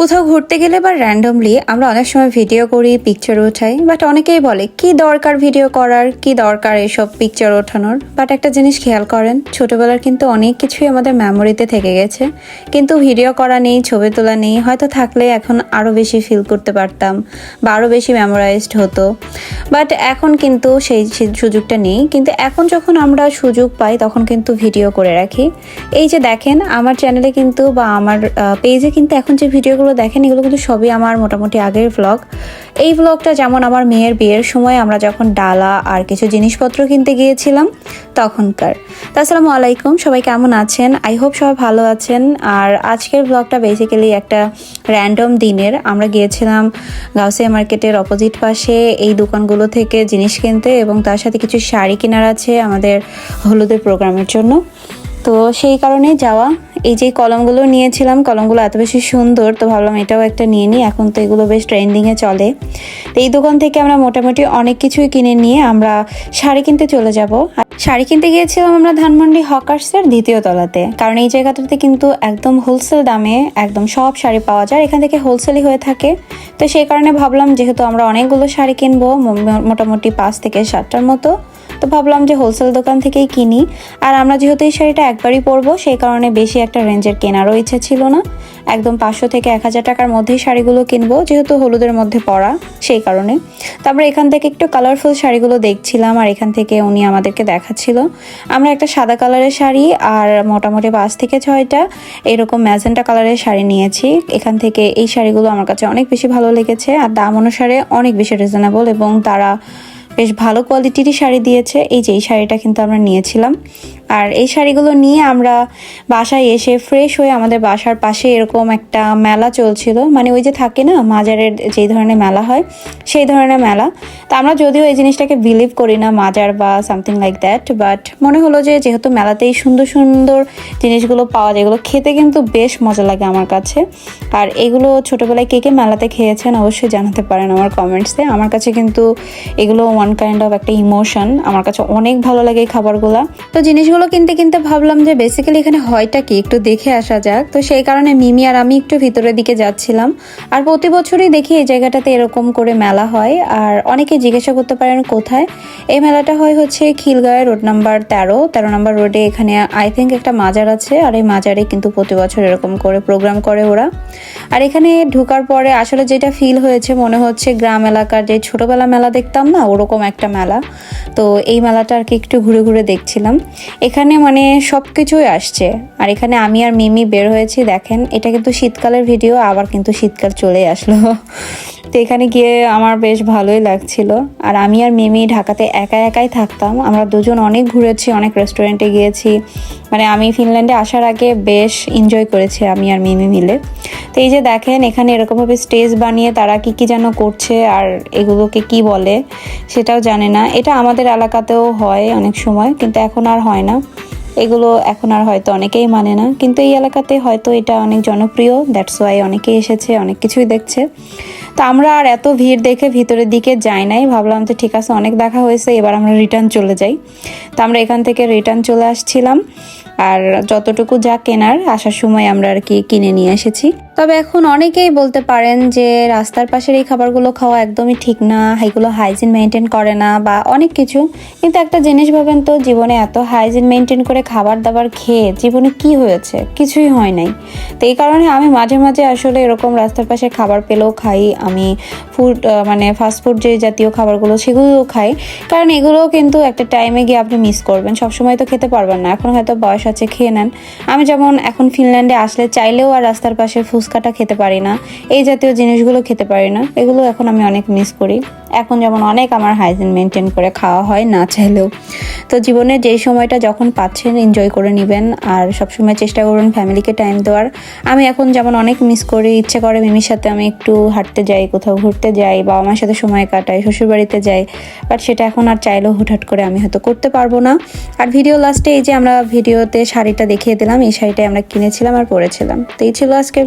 কোথাও ঘুরতে গেলে বা র্যান্ডমলি আমরা অনেক সময় ভিডিও করি পিকচার ওঠাই বাট অনেকেই বলে, কি দরকার ভিডিও করার? কি দরকার এসব পিকচার ওঠানোর? বাট একটা জিনিস খেয়াল করেন, ছোটবেলার কিন্তু অনেক কিছুই আমাদের মেমোরিতে থেকে গেছে। কিন্তু ভিডিও করা নেই, ছবি তোলা নেই, হয়তো থাকলে এখন আরও বেশি ফিল করতে পারতাম বা আরও বেশি মেমোরাইজড হতো। বাট এখন কিন্তু সেই সুযোগটা নেই। কিন্তু এখন যখন আমরা সুযোগ পাই, তখন কিন্তু ভিডিও করে রাখি। এই যে দেখেন, আমার চ্যানেলে কিন্তু বা আমার পেজে কিন্তু এখন যে ভিডিওগুলো দেখেন, এগুলো কিন্তু সবই আমার মোটামুটি আগের ভ্লগ এই ভ্লগটা যেমন আমার মেয়ের বিয়ের সময় আমরা যখন ডালা আর কিছু জিনিসপত্র কিনতে গিয়েছিলাম, তখনকার। আসসালামু আলাইকুম, সবাই কেমন আছেন? আই হোপ সবাই ভালো আছেন। আর আজকের ব্লগটা বেসিক্যালি একটা র্যান্ডম দিনের। আমরা গিয়েছিলাম গাউসিয়া মার্কেটের অপোজিট পাশে এই দোকানগুলো থেকে জিনিস কিনতে এবং তার সাথে কিছু শাড়ি কেনার আছে আমাদের হলুদের প্রোগ্রামের জন্য। তো সেই কারণে যাওয়া। এই যে কলমগুলো নিয়েছিলাম, কলমগুলো এত বেশি সুন্দর, তো ভাবলাম এটাও একটা নিয়ে নিই। এখন তো এগুলো বেশ ট্রেন্ডিংয়ে চলে। তো এই দোকান থেকে আমরা মোটামুটি অনেক কিছুই কিনে নিয়ে আমরা শাড়ি কিনতে চলে যাব। শাড়ি কিনতে গিয়েছিলাম আমরা ধানমন্ডি হকার্সের দ্বিতীয় তলাতে। কারণ এই জায়গাটাতে কিন্তু একদম হোলসেল দামে একদম সব শাড়ি পাওয়া যায়। এখান থেকে হোলসেলই হয়ে থাকে। তো সেই কারণে ভাবলাম, যেহেতু আমরা অনেকগুলো শাড়ি কিনবো, মোটামুটি পাঁচ থেকে সাতটার মতো তো ভাবলাম যে হোলসেল দোকান থেকেই কিনি। আর আমরা যেহেতু এই শাড়িটা একবারই পরবো, সেই কারণে বেশি একটা রেঞ্জের কেনারও ইচ্ছে ছিল না। একদম পাঁচশো থেকে এক হাজার টাকার মধ্যেই শাড়িগুলো কিনবো, যেহেতু হলুদের মধ্যে পরা, সেই কারণে। তো আমরা এখান থেকে একটু কালারফুল শাড়িগুলো দেখছিলাম, আর এখান থেকে উনি আমাদেরকে দেখাচ্ছিল। আমরা একটা সাদা কালারের শাড়ি আর মোটামুটি পাঁচ থেকে ছয়টা এরকম ম্যাজেন্টা কালারের শাড়ি নিয়েছি। এখান থেকে এই শাড়িগুলো আমার কাছে অনেক বেশি ভালো লেগেছে, আর দাম অনুসারে অনেক বেশি রিজনেবল এবং তারা বেশ ভালো কোয়ালিটিরই শাড়ি দিয়েছে। এই যে, এই শাড়িটা কিন্তু আমরা নিয়েছিলাম। আর এই শাড়িগুলো নিয়ে আমরা বাসায় এসে ফ্রেশ হয়ে আমাদের বাসার পাশে এরকম একটা মেলা চলছিল। মানে ওই যে থাকে না, মাজারের যেই ধরনের মেলা হয়, সেই ধরনের মেলা। তা আমরা যদিও এই জিনিসটাকে বিলিভ করি না, মাজার বা সামথিং লাইক দ্যাট বাট মনে হলো যে যেহেতু মেলাতেই সুন্দর সুন্দর জিনিসগুলো পাওয়া যায়, এগুলো খেতে কিন্তু বেশ মজা লাগে আমার কাছে। আর এগুলো ছোটোবেলায় কে কে মেলাতে খেয়েছেন অবশ্যই জানাতে পারেন আমার কমেন্টসে আমার কাছে কিন্তু এগুলো ওয়ান কাইন্ড অফ একটা ইমোশন আমার কাছে অনেক ভালো লাগে এই খাবারগুলো। তো জিনিসগুলো কিনতে কিনতে ভাবলাম যে বেসিক্যালি এখানে হয়টা কি, একটু দেখে আসা যাক। তো সেই কারণে মিমি আর আমি একটু ভিতরের দিকে যাচ্ছিলাম। আর প্রতি বছরই দেখি এই জায়গাটাতে এরকম করে মেলা হয়। আর অনেকে জিজ্ঞাসা করতে পারেন কোথায়। এই মেলাটা হয় হচ্ছে খিলগাঁয় রোড নাম্বার তেরো। তেরো নাম্বার রোডে এখানে আই থিঙ্ক একটা মাজার আছে। আর এই মাজারে কিন্তু প্রতি বছর এরকম করে প্রোগ্রাম করে ওরা। আর এখানে ঢোকার পরে আসলে যেটা ফিল হয়েছে মনে হচ্ছে গ্রাম এলাকার যে ছোটবেলা মেলা দেখতাম না, ওরকম একটা মেলা। তো এই মেলাটা আর কি একটু ঘুরে ঘুরে দেখছিলাম। এখানে মানে সব কিছুই আসছে। আর এখানে আমি আর মিমি বের হয়েছি, দেখেন। এটা কিন্তু শীতকালের ভিডিও আবার কিন্তু শীতকাল চলে আসলো। তো এখানে গিয়ে আমার বেশ ভালোই লাগছিল। আর আমি আর মিমি ঢাকাতে একা একাই থাকতাম। আমরা দুজন অনেক ঘুরেছি, অনেক রেস্টুরেন্টে গিয়েছি। মানে আমি ফিনল্যান্ডে আসার আগে বেশ এনজয় করেছি আমি আর মিমি মিলে। তো এই যে দেখেন, এখানে এরকমভাবে স্টেজ বানিয়ে তারা কি কি যেন করছে আর এগুলোকে কি বলে সেটাও জানে না। এটা আমাদের এলাকাতেও হয় অনেক সময়, কিন্তু এখন আর হয় না। এগুলো এখন আর হয়তো অনেকেই মানে না, কিন্তু এই এলাকাতে হয়তো এটা অনেক জনপ্রিয় দ্যাটস ওয়াই অনেকেই এসেছে, অনেক কিছুই দেখছে। তো আমরা আর এত ভিড় দেখে ভিতরের দিকে যাই নাই, ভাবলাম যে ঠিক আছে, অনেক দেখা হয়েছে, এবার আমরা রিটার্ন চলে যাই। তো আমরা এখান থেকে রিটার্ন চলে আসছিলাম, আর যতটুকু যা কেনার, আসার সময় আমরা আর কি কিনে নিয়ে এসেছি। তবে এখন অনেকেই বলতে পারেন যে রাস্তার পাশের এই খাবারগুলো খাওয়া একদমই ঠিক না, এগুলো হাইজিন মেনটেন করে না বা অনেক কিছু। কিন্তু একটা জিনিস ভাবেন তো, জীবনে এত হাইজিন মেনটেন করে খাবার দাবার খেয়ে জীবনে কি হয়েছে? কিছুই হয় নাই। তো এই কারণে আমি মাঝে মাঝে আসলে এরকম রাস্তার পাশে খাবার পেলেও খাই, আমি ফুড মানে ফাস্টফুড যে জাতীয় খাবারগুলো সেগুলোও খাই। কারণ এগুলোও কিন্তু একটা টাইমে গিয়ে আপনি মিস করবেন। সবসময় তো খেতে পারবেন না। এখন হয়তো বয়স আছে, খেয়ে নেন। আমি যেমন এখন ফিনল্যান্ডে আসলে চাইলেও আর রাস্তার পাশে ফুচকাটা খেতে পারি না, এই জাতীয় জিনিসগুলো খেতে পারি না, এগুলো এখন আমি অনেক মিস করি। এখন যেমন অনেক আমার হাইজিন মেনটেন করে খাওয়া হয় না চাইলেও। তো জীবনে যেই সময়টা যখন পাচ্ছেন এনজয় করে নেবেন, আর সবসময় চেষ্টা করুন ফ্যামিলিকে টাইম দেওয়ার। আমি এখন যেমন অনেক মিস করি, ইচ্ছে করে মিমির সাথে আমি একটু হাঁটতে যাই, কোথাও ঘুরতে যাই বাবা মার সাথে সময় কাটাই, শ্বশুরবাড়িতে যাই বাট সেটা এখন আর চাইলেও হুটহাট করে আমি হয়তো করতে পারব না। আর ভিডিও লাস্টে এই যে আমরা ভিডিওতে শাড়িটা দেখিয়ে দিলাম, এই শাড়িটাই আমরা কিনেছিলাম আর পরেছিলাম। তো এই ছিল আজকের